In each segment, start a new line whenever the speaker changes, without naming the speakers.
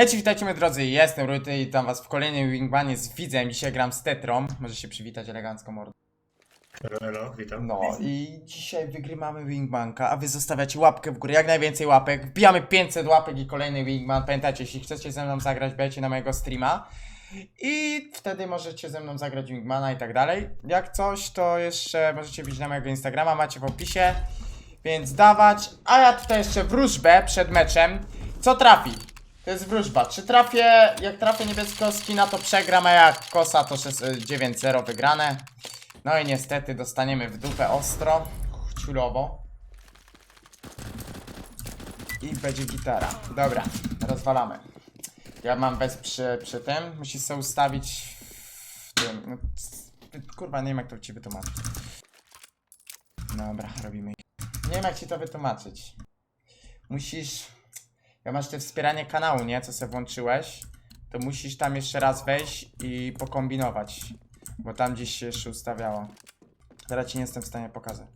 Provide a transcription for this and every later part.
Hej, witajcie moi drodzy, jestem Ruty i tam was w kolejnym Wingmanie z widzem. Dzisiaj gram z Tetrą. Może się przywitać elegancko mordo.
Hello, witam.
No i dzisiaj wygrywamy Wingmanka, a wy zostawiacie łapkę w górę, jak najwięcej łapek. Wbijamy 500 łapek i kolejny Wingman. Pamiętajcie, jeśli chcecie ze mną zagrać, wbijajcie na mojego streama. I wtedy możecie ze mną zagrać Wingmana i tak dalej. Jak coś, to jeszcze możecie wbić na mojego Instagrama, macie w opisie. Więc dawać. A ja tutaj jeszcze wróżbę przed meczem. Co trafi? To jest wróżba. Czy trafię, jak trafię niebieskiego skina, to przegram, a jak kosa, to szes- 9-0 wygrane. No i niestety dostaniemy w dupę ostro, ciulowo. I będzie gitara. Dobra, rozwalamy. Ja mam bez przy, przy tym. Musisz sobie ustawić w tym. No, kurwa, nie wiem jak to ci wytłumaczyć. Dobra, robimy. Nie wiem jak ci to wytłumaczyć. Musisz. Jak masz te wspieranie kanału, nie? Co sobie włączyłeś, to musisz tam jeszcze raz wejść i pokombinować. Bo tam gdzieś się jeszcze ustawiało. Teraz ci nie jestem w stanie pokazać.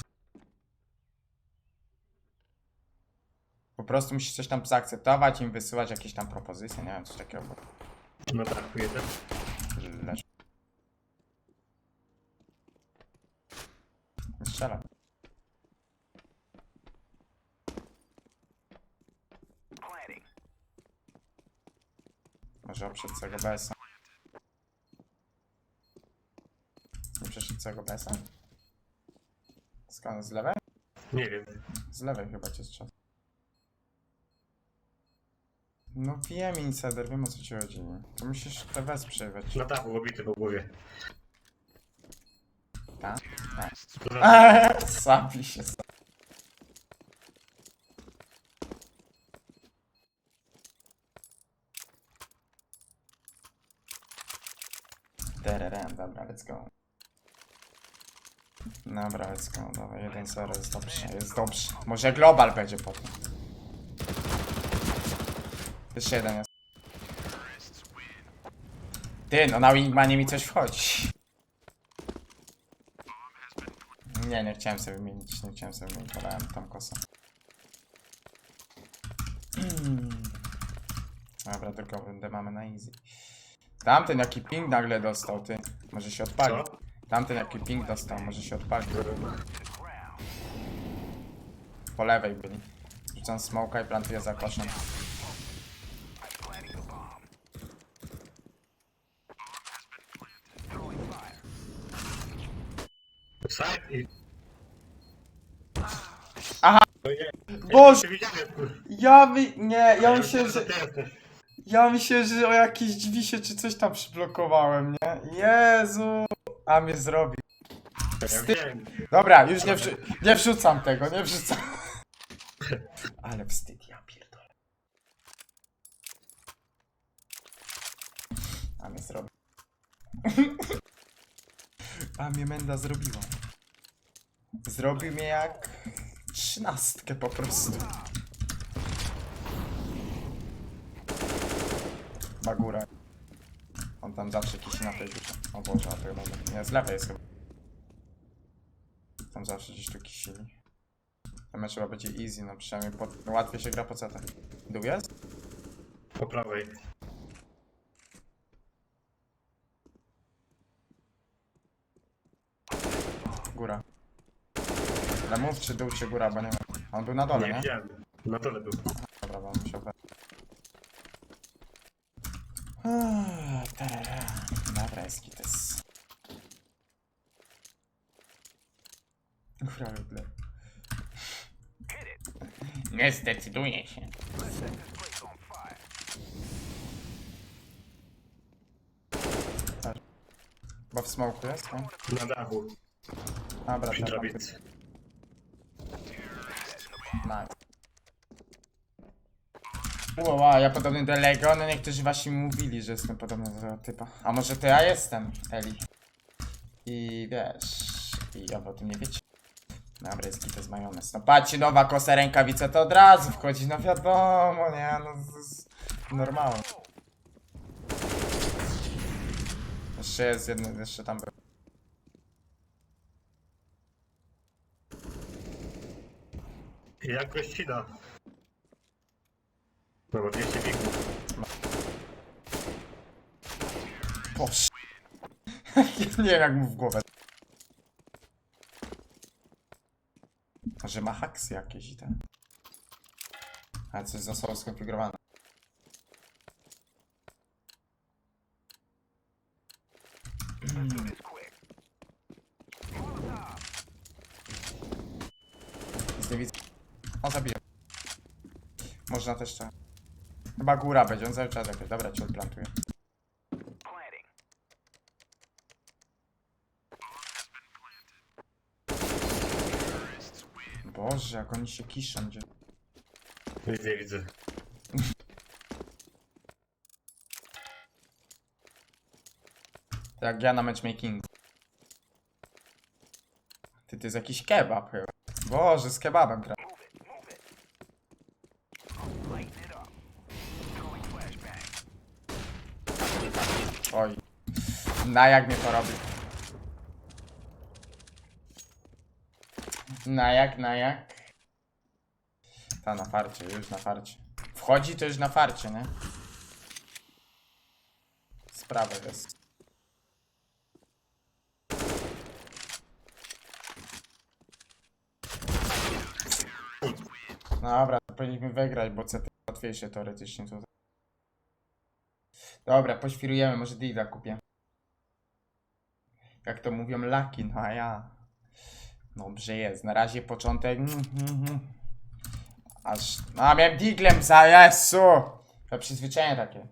Po prostu musisz coś tam zaakceptować, im wysyłać jakieś tam propozycje, nie wiem, coś takiego.
No tak, jeden.
Lecz. Strzelam. Może oprzeć całego BS-a. Przeszedł całego BS-a? Skąd? Z lewej?
Nie wiem.
Z lewej chyba cię strzał. No wiem insider, wiem o co ci chodzi. To musisz te wes przebywać.
Na dachu obity po głowie.
Tak? Tak. Eee, Sabli się sam. Tererem, dobra, let's go. Dobra, let's go, dobra, 1-0 jest dobrze, jest dobrze. Może global będzie potem. Jeszcze jeden jest. Ty, no na Wingmanie mi coś wchodzi. Nie, nie chciałem sobie wymienić, nie chciałem sobie wymienić, wolałem tam kosę. Dobra, tylko rundę mamy na easy. Tamten jaki ping nagle dostał, ty. Może się odpali.
Co?
Tamten jaki ping dostał, może się odpali. Po lewej byli. Rzucam smoka i plantuję za koszem.
Side i...
Aha!
Ojej.
Boże!
Ja widziałem, kur...
Ja my... Nie, ja myślę,
że...
Ja myślę, że o jakieś drzwi się czy coś tam przyblokowałem, nie? Jezu! A mnie zrobił.
Wiem.
Dobra, już nie, wrzu nie wrzucam tego, nie wrzucam. Ale wstyd, ja pierdolę. A mnie zrobił. A mnie Menda zrobiła. Zrobił mnie jak trzynastkę po prostu. Magura. On tam zawsze jakiś na tej rzuca. O Boże, a to chyba nie. Z lewej jest chyba. Tam zawsze gdzieś tu kisili. Ten mecz chyba będzie easy, no przynajmniej po, łatwiej się gra po CT. Dół jest?
Po prawej.
Góra. Ale mów czy dół czy góra, bo nie wiem. On był na dole,
Nie
nie?
Na dole był.
Dobra, bo on musiał. Dobra, jest kites. Prawda. Nie zdecyduje się. Tak. Bo w smoku jest, nie?
Na dachu.
Dobra,
Przy
tam-
drabicy.
Nice. Wow, ja podobny do Lego, no niektórzy właśnie mówili, że jestem podobny do tego typa. A może to ja jestem, Eli. I wiesz, i ja o tym nie wiecie. Dobra, jest gita z majonez. No patrzcie, nowa kosa rękawica to od razu wchodzi, no wiadomo, nie, no to jest normalne. Jeszcze jest jeden, jeszcze tam był.
Jak gościna. Dobra, 200 biegów.
Boże. nie wiem jak mu w głowę. Może ma haksy jakieś i ten. Ale coś zostało skonfigurowane. Nic nie widzę. On zabije. Można też tak. Chyba góra będzie, on cały czas jakoś. Dobra, cię odplantuję. Boże, jak oni się kiszą, gdzie...
Widzę.
To jak ja na matchmakingu. Ty, to jest jakiś kebab chyba. Boże, z kebabem gra. Na jak mnie to robi? Na jak, na jak? Ta na farcie, już na farcie. Wchodzi to już na farcie, nie? Sprawa jest. Dobra, powinniśmy wygrać, bo CT łatwiejsze teoretycznie tutaj. Dobra, poświrujemy, może Dida kupię. Jak to mówią, Lucky, no a ja. Dobrze jest, na razie początek. mm, mm, mm. Aż. No, miałem diglem za Jezu! To przyzwyczajenie takie.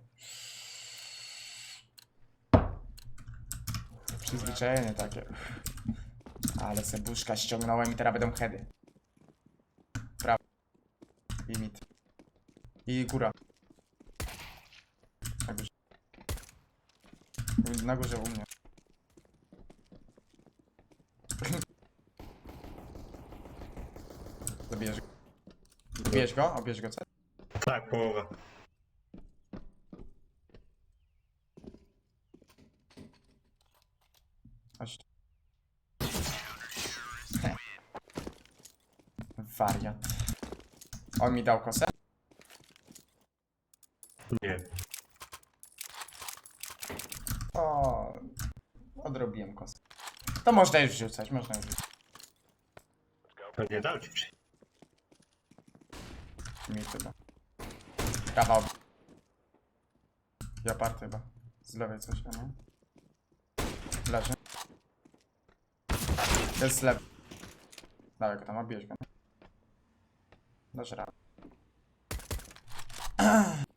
Przyzwyczajenie takie. Ale sebuszka ściągnąłem i teraz będą heady. Prawo. I mit. I góra. Na górze. Na górze u mnie. Zabijesz go. Zabijesz go? Obierz go, co?
Tak, połowa.
Chodź. tu. He. Wariat. On mi dał kosę?
Nie.
O, odrobiłem kosę. To można już rzucać, można już rzucać.
To nie dał ci przyjść.
Mi chyba. Ob... Ja party chyba. Z lewej coś, a nie? Leży. Jest z lewej. Dawaj go tam, obierz go. Dasz radę.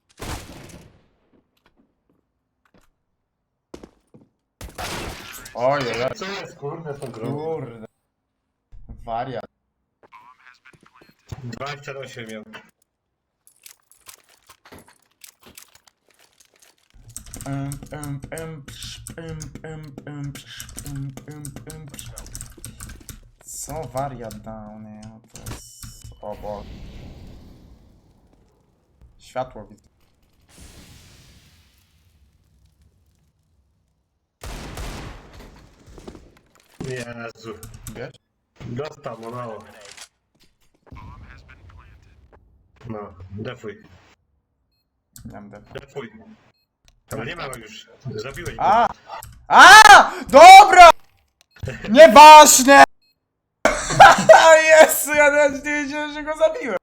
Oj, oj, oj.
Co jest, kurde, to grubo.
Kurde. Wariat.
28 miał.
Nie? No To jest... O Boże. Światło widzę.
Jezu.
Wiesz?
Dostał, mu mało. No, defuj.
Nie mam defa.
Defuj. Ale nie ma już. Zabiłeś go.
A! A! Dobra! Nieważne! Jezu, ja nawet nie wiedziałem, że go zabiłem.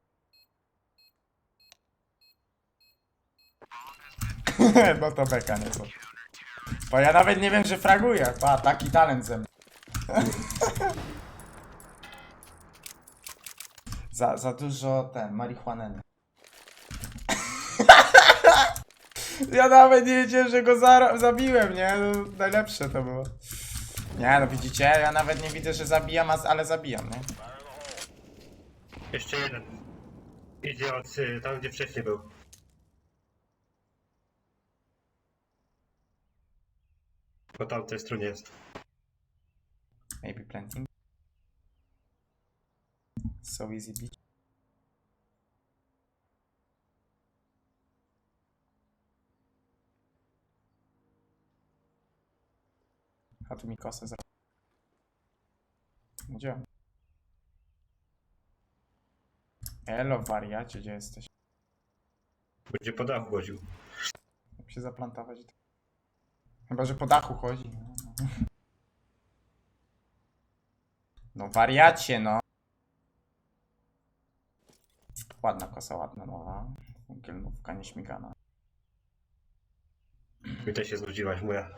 No to beka nie to. Bo ja nawet nie wiem, że fraguję. Pa, taki talent ze mnie. za, za dużo ten, marihuany. Ja nawet nie wiedziałem, że go za zabiłem, nie? No, najlepsze to było. Nie, no widzicie, ja nawet nie widzę, że zabijam, a- ale zabijam, nie?
Jeszcze jeden. Idzie od y, tam, gdzie wcześniej był. Po tamtej stronie jest.
Maybe planting. So easy bitch. A tu mi kosę za... Gdzie on? Elo, wariacie, gdzie jesteś?
Będzie po dachu łaził.
Mógł się zaplantować. Chyba, że po dachu chodzi. No wariacie, no. Ładna kosa, ładna nowa. Kielnówka nieśmigana.
Mi też się znudziłaś moja.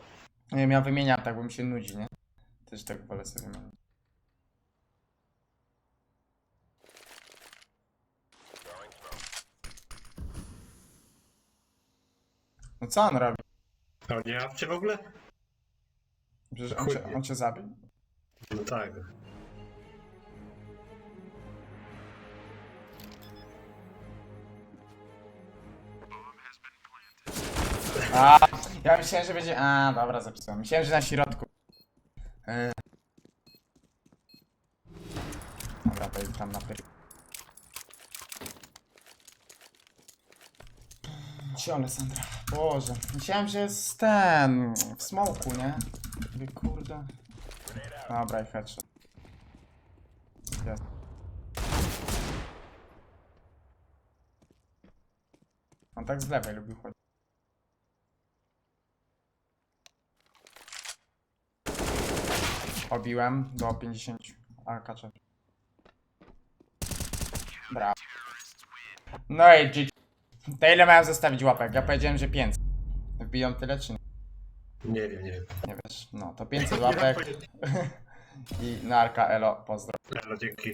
Nie wiem, ja wymieniam, tak bo mi się nudzi, nie? Też tak wolę sobie wymienić. No co on robi?
A nie awczy w ogóle?
Przecież on cię, on cię zabił?
No tak.
A, ja myślałem, że będzie... A, dobra, zapisałem. Myślałem, że na środku. E. Dobra, to jest tam na pyk. Ciole, Sandra. Boże. Myślałem, że jest ten... W smoku, nie? Mówię, kurde. Dobra, i headshot. Jest. On tak z lewej lubił chodzić. Obiłem do 50. A, kaczę. Brawo. No i GG. To ile miałem zostawić łapek? Ja powiedziałem, że 500. Wbiją tyle czy nie?
Nie wiem, nie wiem.
Nie wiesz. No to 500 łapek. I narka elo, pozdro.
No, dzięki.